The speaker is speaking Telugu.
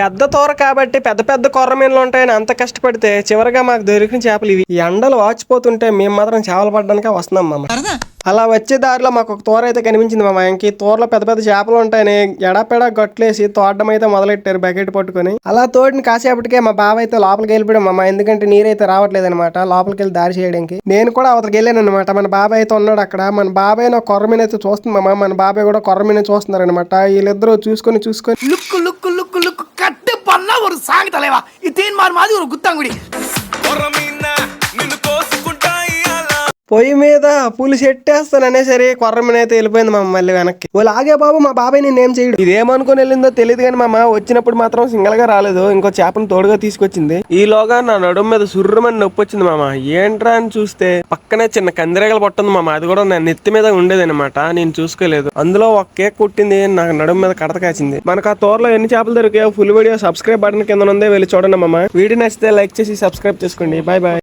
పెద్ద తోర కాబట్టి పెద్ద పెద్ద కొర్రమీన్లు ఉంటాయని అంత కష్టపడితే చివరిగా మాకు దొరికిన చేపలు ఇవి. ఈ ఎండలు వాచిపోతుంటే మేము మాత్రం చేపలు పడడానికే వస్తున్నాం మామ. అలా వచ్చే దారిలో మాకు ఒక తోర అయితే కనిపించింది మా ఆయనకి తోరలో పెద్ద పెద్ద చేపలు ఉంటాయని ఎడపెడ గట్లేసి తోడడం అయితే మొదలెట్టారు బకెట్ పట్టుకొని. అలా తోడిని కాసేపటికే మా బావ అయితే లోపలికి వెళ్ళిపోయాం మామ. ఎందుకంటే నీరైతే రావట్లేదు అనమాట లోపలికి వెళ్ళి దారి చేయడానికి. నేను కూడా అవతలకి వెళ్ళాను అనమాట మన బాబాయ్ అయితే ఉన్నాడు అక్కడ. మన బాబాయ్ నా కొర్ర మీద అయితే చూస్తుంది మన బాబాయ్ కూడా కొర్ర మీద చూస్తున్నారు అనమాట వీళ్ళిద్దరూ చూసుకొని చూసుకొని. లుక్ లుక్ లుక్ தலைவா. இது மாதிரி ஒரு குத்தாங்குடி. పొయ్యి మీద పులి ఎట్టేస్తాననే సరే కొర్రమీన అయితే వెళ్ళిపోయింది మా మళ్ళీ వెనక్కి. వాళ్ళు ఆగే బాబు మా బాబాయ్ నేను ఏం చేయడు. ఇదేమనుకుని వెళ్ళిందో తెలియదు కానీ మా వచ్చినప్పుడు మాత్రం సింగల్గా రాలేదు. ఇంకో చేపను తోడుగా తీసుకొచ్చింది. ఈలోగా నా నడుము మీద సుర్రమని నొప్పి వచ్చింది మామ. ఏంట్రా అని చూస్తే పక్కనే చిన్న కందిరేగలు పట్టుంది మామ. అది కూడా నా నెత్తి మీద ఉండేది అనమాట నేను చూసుకోలేదు. అందులో ఒక కేక్ కుట్టింది నాకు నడుము మీద కడత కాచింది. మనకు ఆ తోరలో ఎన్ని చేపలు దొరికాయో ఫుల్ వీడియో సబ్స్క్రైబ్ బటన్ కింద ఉందే వెళ్ళి చూడండి మామ. వీడియో నచ్చితే లైక్ చేసి సబ్స్క్రైబ్ చేసుకోండి. Bye bye